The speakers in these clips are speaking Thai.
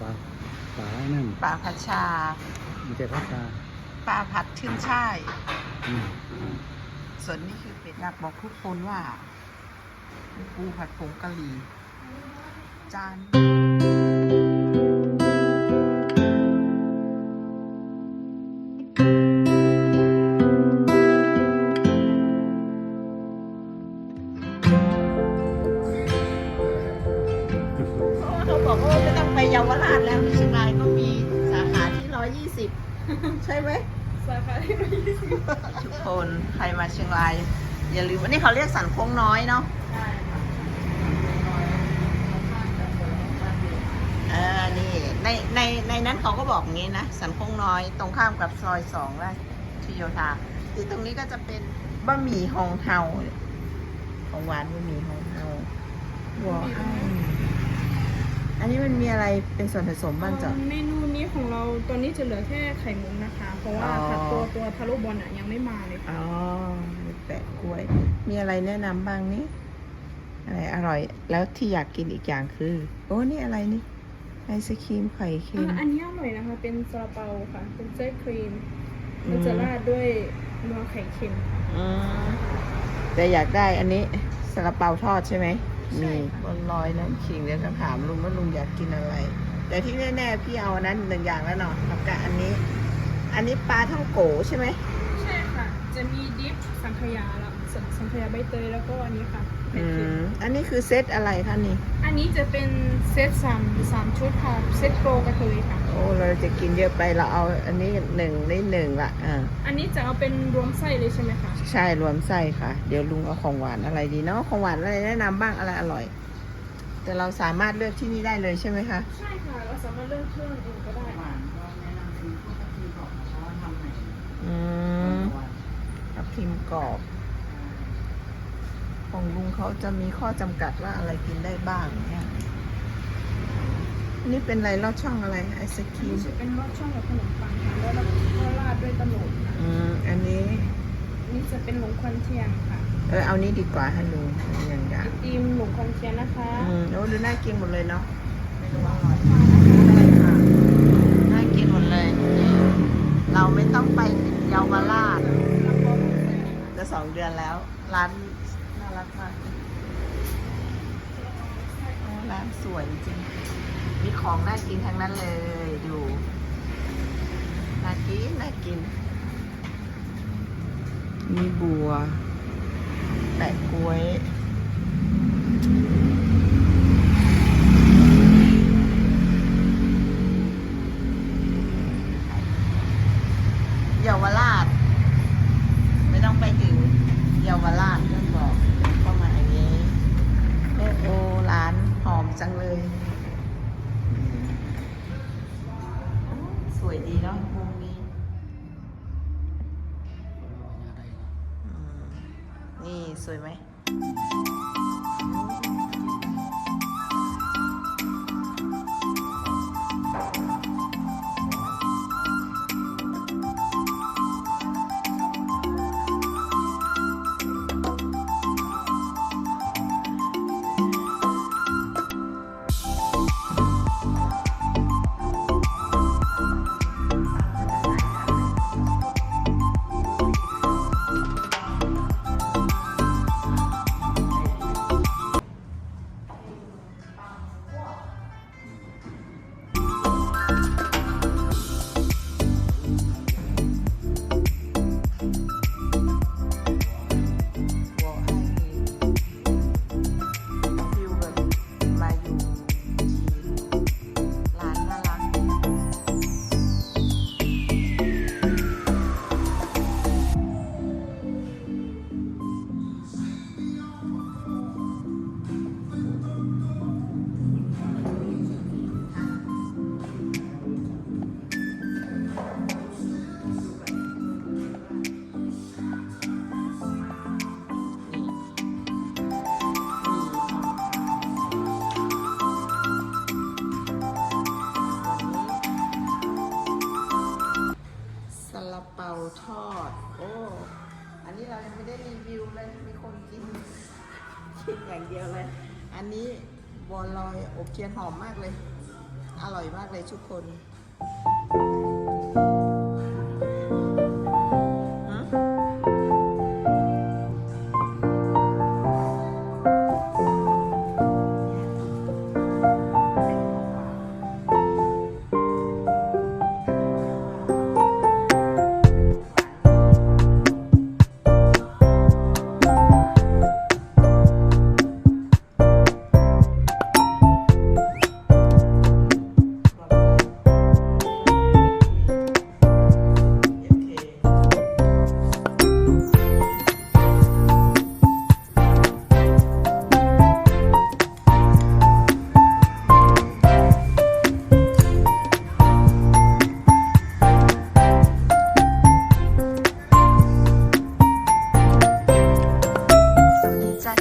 ปลาปลานั่นปลาผัดชามันจะพัดชาปลาผัดขึ้นช่ายอืมส่วนนี้คือเป็ดอยากบอกทุกคนว่าปูผัดผงกะหรี่จาน ทุกคนใครมาเชียงราย อย่าลืมอันนี้เขาเรียกสันโค้งน้อยเนาะใช่ค่ะนี่ในในในนั้นเขาก็บอกงี้นะ สันโค้งน้อยตรงข้ามกับซอยสองและชิโยธาที่ตรงนี้ก็จะเป็นบะหมี่ฮองเฮาของหวานบะหมี่ฮองเฮาว้าว นนี้มันมีอะไรเป็นส่วนผสมบ้างจ๊ะ เมนูนี้ของเราตัวนี้จะเหลือแค่ไข่มุกนะคะ เพราะว่าอ๋อผัดตัวตัวทาโร่บอลอะยังไม่มาเลยค่ะ อ๋อมีแปะกล้วย มีอะไรแนะนำบ้างนี่อะไรอร่อย แล้วที่อยากกินอีกอย่างคือ โอ้นี่อะไรนี่ไอศครีมไข่เค็ม อะอันนี้อร่อยนะคะ เป็นซาลาเปาค่ะ เป็นไส้ครีมมันจะราดด้วยนัวไข่เค็มค่ะอืมแต่อยากได้อันนี้ซาลาเปาทอดใช่ไหมใช่ มีค่ะบนลอยน้ำขิงเดี๋ยวจะถามลุงว่าลุงอยากกินอะไร แต่ที่แน่ๆพี่เอาอันนั้นหนึ่งอย่างแล้วเนาะแล้วก็อันนี้ อันนี้ปลาท่องโกใช่ไหมใช่ค่ะจะมี ดิฟสังขยาแล้วสังสังขยาใบเตยแล้วก็อันนี้ค่ะไข่อืเค็มมอันนี้คือเซตอะไรคะนี่ อันนี้จะเป็นเซตสามสามชุดค่ะเซตโปรกระเทยค่ะ โอ้เราจะกินเยอะไปเราเอาอันนี้หนึ่งได้หนึ่งละอ่าอันนี้จะเอาเป็นรวมไส้เลยใช่ไหมคะใช่รวมไส้ค่ะ เดี๋ยวลุงเอาของหวานอะไรดีเนาะของหวานอะไรแนะนำบ้างอะไรอร่อย แต่เราสามารถเลือกที่นี่ได้เลยใช่ไหมคะ ใช่ค่ะเราสามารถเลือกเครื่องเองก็ได้อืมทับทิม กรอบ ของลุงเขาจะมีข้อจำกัดว่าอะไรกินได้บ้างเนี่ยอันนี่เป็นอะไรลอดช่องอะไรไอศครีนี่มจะเป็นรสช่องกับขนมปังค่ะแล้วเราก็ราดด้วยตะโหลดค่ะอืมอันนี้ นี่จะเป็นหลงควันเทียนค่ะเออเอานี้ดีกว่าให้ลุงอย่างอย่างตีมหลงควันเทียนนะคะอืมโอ้ดูน่ากินหมดเลยเนาะไม่รู้ว่าอร่อยน่ากินหมดเลยนี่เราไม่ต้องไปเยาวราชจะ สองเดือนแล้ว ร้านน่ารักมากร้านสวยจริง มีของน่ากินทั้งนั้นเลยดูน่ากินน่ากิน มีบัว แปะกล้วยาวราช ไม่ต้องไปถึงเยาวราชเพื่อนบอกเข้ามาอย่างนี้โอ้โอร้านหอมจังเลยอืมโอ้สวย ดีเนาะมุมนี้อืมนี่สวยไหม อย่างเดียวเลย อันนี้บัวลอยอบเทียนหอมมากเลย อร่อยมากเลยทุกคน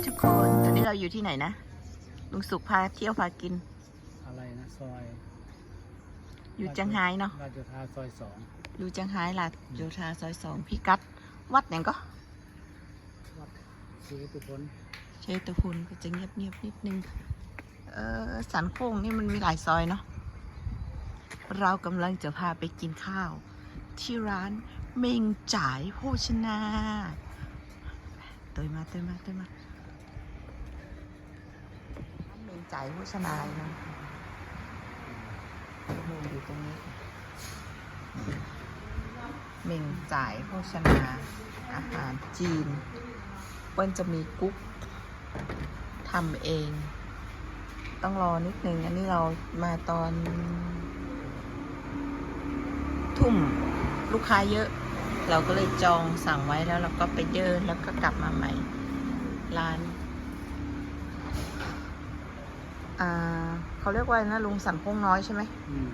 ทุกคน ตอนนี้เราอยู่ที่ไหนนะ ลุงสุขพาเที่ยวพากิน อะไรนะซอย อยู่เจียงไฮ้เนาะราชทาซอยสองอยู่เจียงไฮ้ลาดโยธาซอยสองพี่กัด วัดไหนก็ วัดศรีตุพนเชตุพุนก็จะเงียบเงียบๆนิดนึง เออสันโค้งนี่มันมีหลายซอยเนาะ เรากำลังจะพาไปกินข้าว ที่ร้านเมงจ่ายโภชนาเตยมาเตยมาเตยมาร้านเมงจ่ายโภชนาะไรนะเมอยู่ตรงนี้เมงจ่ายโภชนาอาหารจีนเปิ้นจะมีกุ๊กทำเอง ต้องรอนิดนึง อันนี้เรามาตอน ทุ่มลูกค้าเยอะ เราก็เลยจองสั่งไว้แล้วเราก็ไปเดินแล้วก็กลับมาใหม่ ร้าน อ่าเขาเรียกว่าอะไรนะลุงสันโค้งน้อยใช่ไหมอืม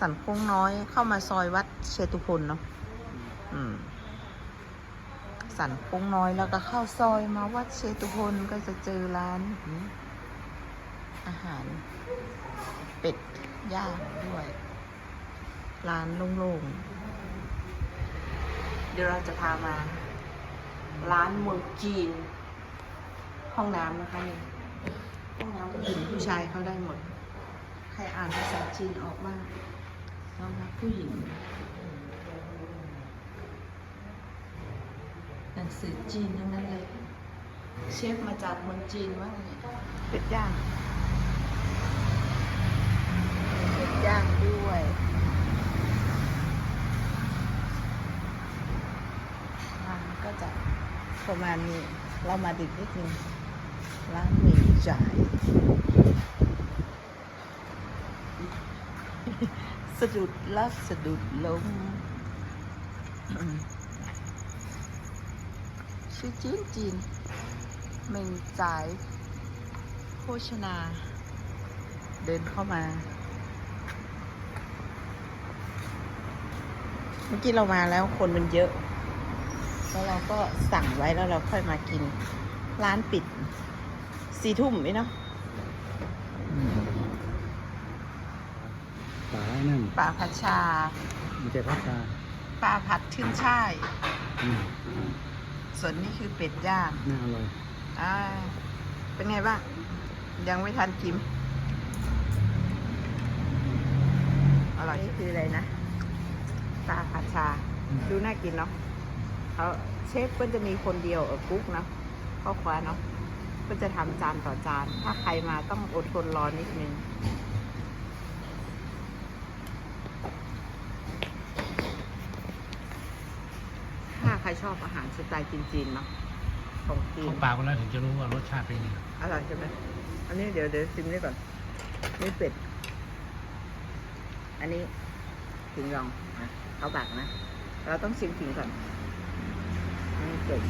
สันโค้งน้อยเข้ามาซอยวัดเชตุพนเนาะอืม สันโค้งน้อยแล้วก็เข้าซอยมาวัดเชตุพนก็จะเจอร้านอืมอาหาร เป็ดย่างด้วย ร้านโล่งๆเดี๋ยวเราจะพามา ร้านเมืองจีน ห้องน้ำนะคะนี่ ห้องน้ำผู้หญิงผู้ชายเข้าได้หมด ใครอ่านภาษาจีนออกบ้างห้องน้ำผู้หญิง หนังสือจีนทั้งนั้นเลย เชฟมาจากเมืองจีนว่าไงเป็ดย่างเป็ดย่างด้วยร้านก็จะประมาณนี้ เรามาดึกนิดนึงร้านหมี่ จ่ายสะดุดลักสะดุดล้มอืมชื่อจีนจีนเมงจ่ายโภชนา เดินเข้ามา เมื่อกี้เรามาแล้วคนมันเยอะ แล้วเราก็สั่งไว้แล้วเราค่อยมากิน ร้านปิด สี่ทุ่มไหมเนาะอืมป๋านั่นปลาผัดชามีแต่พัตตาปลาผัดขึ้นช่ายอืมส่วนนี้คือเป็ดย่างน่าอร่อยอ่าเป็นไงบ้าง ยังไม่ทันกิมอร่อยนี่คืออะไรนะปลาผัดชา ดูน่ากินเนาะเขาเชฟเพิ่นจะมีคนเดียวเออกุ๊กเนาะพ่อครัวเนาะ เพิ่นจะทำจานต่อจาน ถ้าใครมาต้องอดทนรอนิดนึงถ้าใครชอบอาหารสไตล์จีนๆเนาะของจีนเข้าปากไปแล้วถึงจะรู้ว่ารสชาติเป็นยังไงอร่อยใช่ไหมอันนี้เดี๋ยวเดี๋ยวชิมนี่ก่อนนี่เป็ด อันนี้ถิงยองนะเขาบักนะ เราต้องชิมถิงก่อนอันนี้เป็ด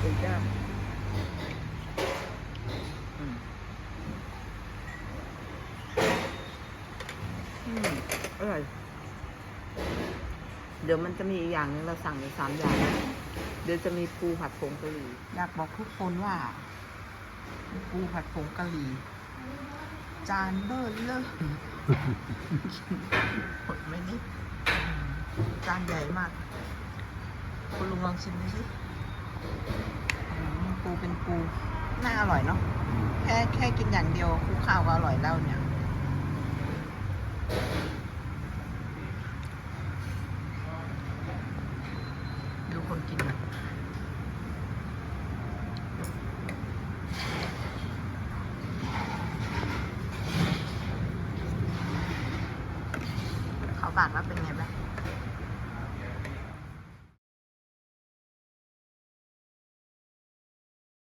เป็นจ้ามอร่อย เดี๋ยวมันจะมีอีกอย่างนึงเราสั่งอีกสามอย่าง เดี๋ยวจะมีปูผัดผงกะหรี่ อยากบอกทุกคนว่า ปูผัดผงกะหรี่ จานเบอร์เลอร์หดไหม่นิดจานใหญ่มาก คุณลุงลองชิมดูสิ ปูเป็นปูน่าอร่อยเนาะแค่แค่กินอย่างเดียวคุกข้าวก็อร่อยแล้วเนี่ยดูคนกินอะ